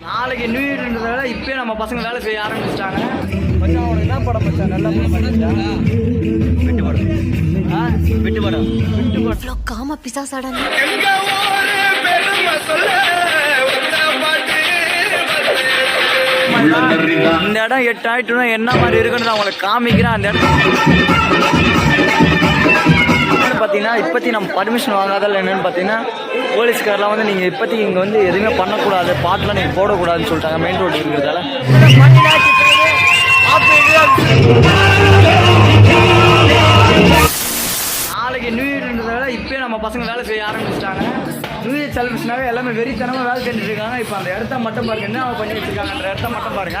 நாளைக்கு நியூ இயர்ன்றதால இப்பயே நம்ம பசங்க வேலை செய்ய ஆரம்பிச்சிட்டாங்க. மச்சான் அவனுக்கு என்ன படம் மச்சான் நல்ல படம் விட்டு படம். ஆ? விட்டு படம். விட்டு படம். காம பிசாசாடா இந்த இடம் எட்டு ஆயிட்டுனா என்ன மாதிரி இருக்குன்னு நான் உங்களுக்கு காமிக்கிறேன் அந்த இடம். பார்த்தீங்கன்னா இப்போத்தி நம்ம பர்மிஷன் வாங்காதால் என்னென்னு பார்த்தீங்கன்னா போலீஸ்காரெலாம் வந்து நீங்கள் இப்போதைக்கு இங்கே வந்து எதுவுமே பண்ணக்கூடாது பாட்டெலாம் நீங்கள் போடக்கூடாதுன்னு சொல்லிட்டாங்க மெயின் ரோடு இருக்கிறதால. நாளைக்கு நியூ இயர்ன்றதால இப்போயே நம்ம பசங்க வேலை செய்ய ஆரம்பிச்சிட்டாங்க. நியூ இயர் செலிப்ரேஷனாவே எல்லாமே வெறித்தனமாக வேலை செஞ்சுட்டு இருக்காங்க. இப்போ அந்த இடத்த மட்டும் பாருங்க என்ன பண்ணி வச்சுருக்காங்கன்ற அந்த இடத்த மட்டும் பாருங்க.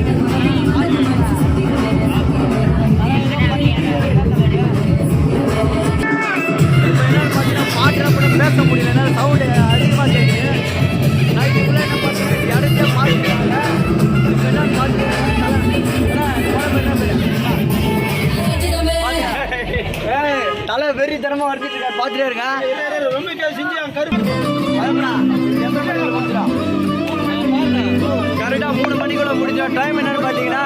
தலை வெறி தரமா வருத்திட்டு இருக்காரு பார்த்துட்டே இருங்க கரெக்டாக மூணு மணிக்குள்ள முடிஞ்சோம் டைம் என்னன்னு பார்த்தீங்கன்னா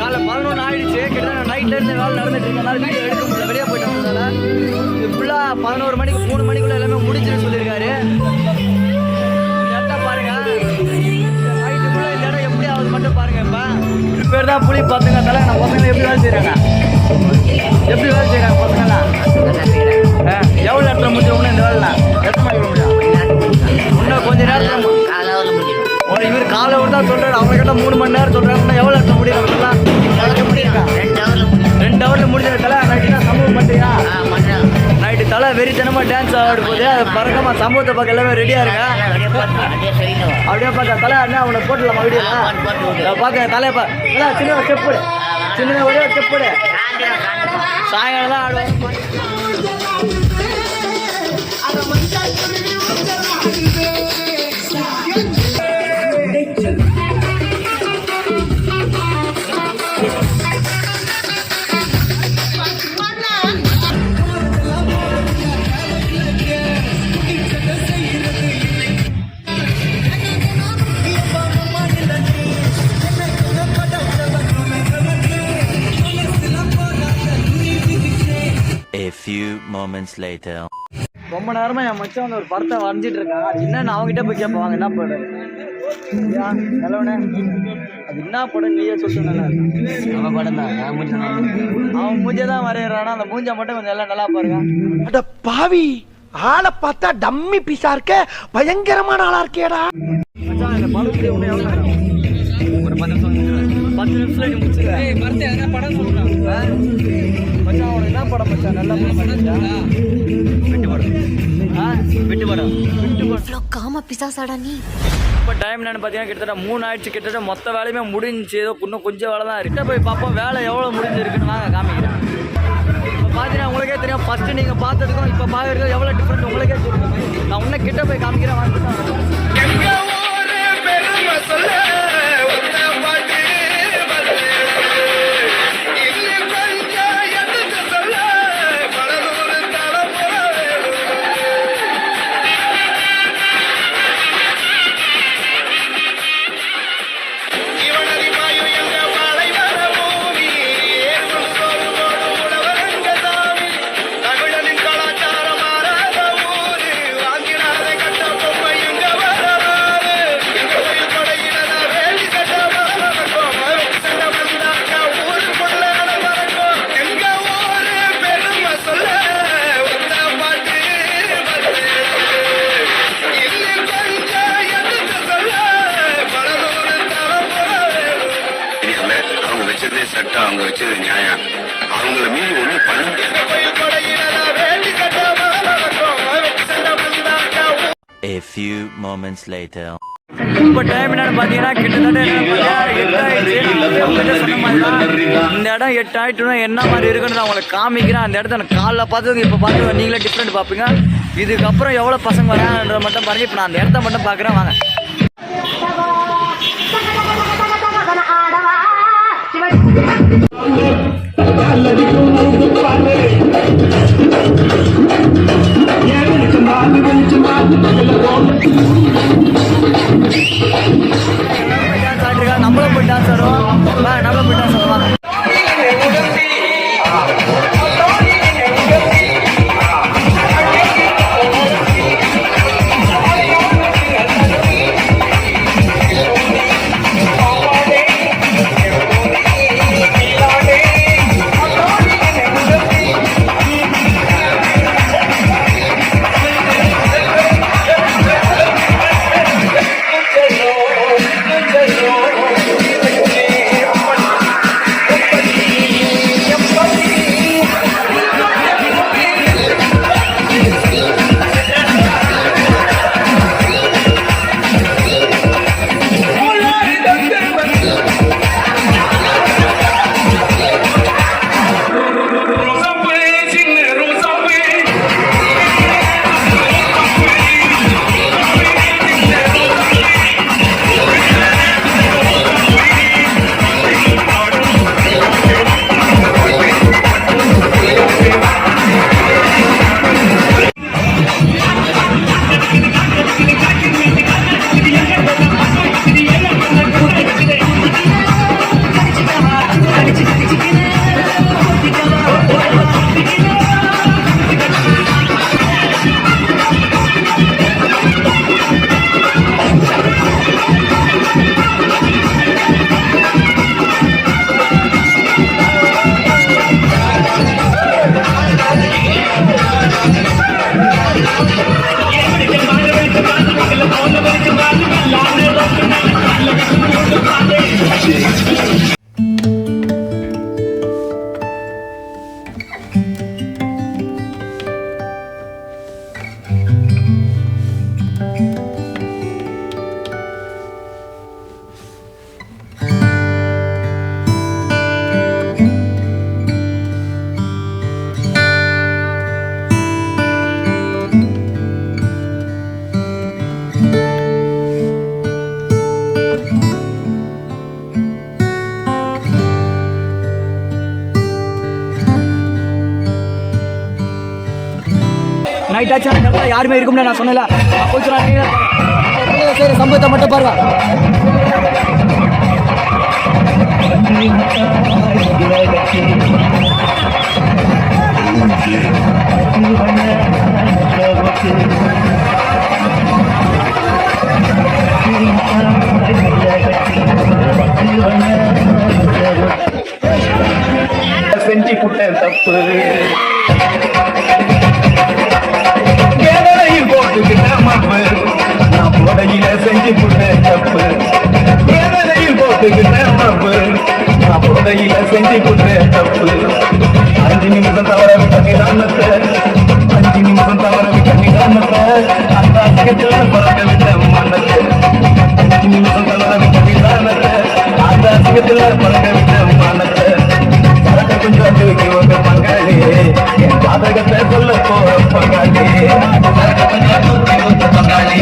காலை பதினொன்று ஆயிடுச்சு. கிட்டத்தட்ட நைட்ல இருந்து வேலை நடந்துட்டு இருக்கனால வீடியோ எடுக்க முடியல. வெளியே போயிட்டு இது ஃபுல்லாக பதினோரு மணிக்கு மூணு மணிக்குள்ள எல்லாமே முடிஞ்சுன்னு சொல்லியிருக்காரு. இந்த பாருங்க. நைட்டுக்குள்ள இந்த இடம் எப்படி ஆகுது மட்டும் பாருங்க இப்போ. பேர் தான் புளி பார்த்துங்க. தலை நான் பசங்க எப்படி வேலை செய்கிறாங்க எப்படி வேலை செய்கிறாங்க பசங்க எவ்வளோ நேரத்தில் முடிஞ்சிடும் இந்த வேலை எத்தனை மணிக்கு முடியும்? இன்னும் கொஞ்ச நேரத்தில் ஒரு இவர் காலை விட்டு தான் அவங்க கிட்ட மூணு மணி நேரம் சொல்றாங்க எவ்வளோ நேரத்தில் முடியும்? சொல்லலாம் ரெண்டு ஹவர்ல முடிஞ்ச தலை நைட்டு தான் சமூகம் பண்ணியா நைட்டு தலை வெறித்தனமா டான்ஸ் ஆட போகுது அது பறக்கமா சமூகத்தை பார்க்க எல்லாமே ரெடியா இருக்கா? அப்படியே பார்த்தா தலை என்ன அவனை போட்டுடலாமா வீடியோ பார்க்க தலையை பா சின்ன ஸ்டெப் போடு. சின்ன ஒரே ஸ்டெப் போடு. சாயங்காலம் தான் ஆடுவாங்க moments later. ரொம்ப நேரமா என் மச்சான் வந்து ஒரு படத்தை வரைஞ்சிட்டு இருக்கான் அது என்னன்னு அவங்ககிட்ட போய் கேட்போம். வாங்க என்ன படம்? நல்லவனே அது என்ன படம்? நீயே சொல்லிட்டு நல்லா இருக்கு. அவன் மூஞ்சை தான் வரைகிறானா அந்த மூஞ்சை மட்டும் கொஞ்சம் எல்லாம் நல்லா பாருங்க. அட பாவி ஆளை பார்த்தா டம்மி பீஸா இருக்க. பயங்கரமான ஆளா இருக்கேடா ஒரு பத்து நிமிஷம் பத்து நிமிஷத்துல நீ முடிச்சுக்க படம் சொல்றான் மச்சான் அவனுக்கு என்ன படம் மச்சான்? நல்ல படம் மச்சான் விட்டு படம். ஆ விட்டு படம். விட்டு படம். காம பிசாசாடா நீ. இப்போ டைம் என்னன்னு பார்த்தீங்கன்னா கிட்டத்தட்ட மூணு ஆயிடுச்சு. கிட்டத்தட்ட மொத்த வேலையுமே முடிஞ்சுச்சு. ஏதோ இன்னும் கொஞ்சம் வேலை தான் இருக்கு. போய் பார்ப்போம் வேலை எவ்வளோ முடிஞ்சிருக்குன்னு வாங்க காமிக்கிறேன். இப்போ பார்த்தீங்கன்னா உங்களுக்கே தெரியும் ஃபஸ்ட்டு நீங்கள் பார்த்ததுக்கும் இப்போ பார்க்கறதுக்கும் எவ்வளோ டிஃப்ரெண்ட் உங்களுக்கே தெரியும். நான் உன்ன கிட்ட போய் காமிக்கிறேன் வாங்க. அவங்க வச்சதே சட்டம் அவங்க வச்சது நியாயம். அவங்கள மீறி ஒண்ணும் பண்ண A few moments later. இப்போ டைம் என்னன்னு பார்த்தீங்கன்னா கிட்டத்தட்ட. இந்த இடம் எட்டு ஆயிட்டுனா என்ன மாதிரி இருக்குன்னு நான் உங்களுக்கு காமிக்கிறேன். அந்த இடத்த நான் காலைல பார்த்ததுக்கு இப்போ பார்த்து நீங்களே டிஃப்ரெண்ட் பார்ப்பீங்க. இதுக்கப்புறம் எவ்வளோ பசங்க வராங்கன்ற மட்டும் பாருங்க. இப்போ நான் அந்த இடத்த மட்டும் பார்க்குறேன். வாங்க. நம்மளும் போய் டான்ஸ் ஆடுவோம். நம்மளும் போய் டான்ஸ் நைட் அந்த இடத்துல யாருமே இருக்கும்னு நான் சொன்னல போய் சொன்னாங்க சரி சம்பவத்தை மட்டும் பாருங்க. செஞ்சு குட்டை தப்பு. செஞ்சு புட்டேன் தப்பு வேதனையில் போட்டுக்கிட்டேன் தப்பு நான் போடையில செஞ்சு புட்டேன் தப்பு அஞ்சு நிமிஷம் தவற விட்ட நிதானத்தை அஞ்சு நிமிஷம் தவற விட்ட நிதானத்தை அந்த அசகத்துல பறக்க விட்ட மன்னத்தை அஞ்சு நிமிஷம் தவற விட்ட நிதானத்தை அந்த அசகத்துல பறக்க விட்ட மன்னத்தை பறக்க கொஞ்சம் தூக்கி ஒரு பங்காளி என் பாதகத்தை சொல்ல போற பங்காளி கொஞ்சம் தூக்கி ஒரு பங்காளி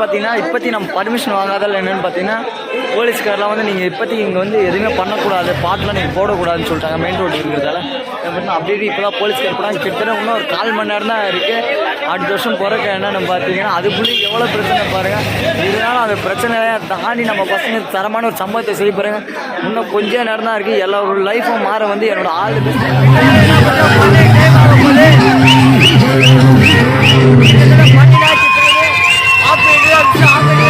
பார்த்தீங்கன்னா இப்போத்தி நம்ம பர்மிஷன் வாங்காதால என்னென்னு பார்த்தீங்கன்னா போலீஸ்காரெலாம் வந்து நீங்கள் இப்போத்தி இங்கே வந்து எதுவுமே பண்ணக்கூடாது பாட்டெலாம் நீங்கள் போடக்கூடாதுன்னு சொல்லிட்டாங்க மெயின் ரோடு இருக்கிறதால. பார்த்தீங்கன்னா அப்படியே இப்போ தான் போலீஸ்கார் போனால் கிட்டத்தட்ட இன்னும் ஒரு கால் மணி நேரம் தான் இருக்குது அடுத்த வருஷம் பிறக்க என்னென்னு பார்த்தீங்கன்னா அதுக்குள்ளே எவ்வளோ பிரச்சனை பாருங்கள் இதனால் அந்த பிரச்சனையை தாண்டி நம்ம பசங்க தரமான ஒரு சம்பவத்தை செய்ய போகிறாங்க இன்னும் கொஞ்ச நேரம் தான் இருக்குது எல்லாரோட லைஃப்பும் மாற வந்து என்னோட ஆள் ஆ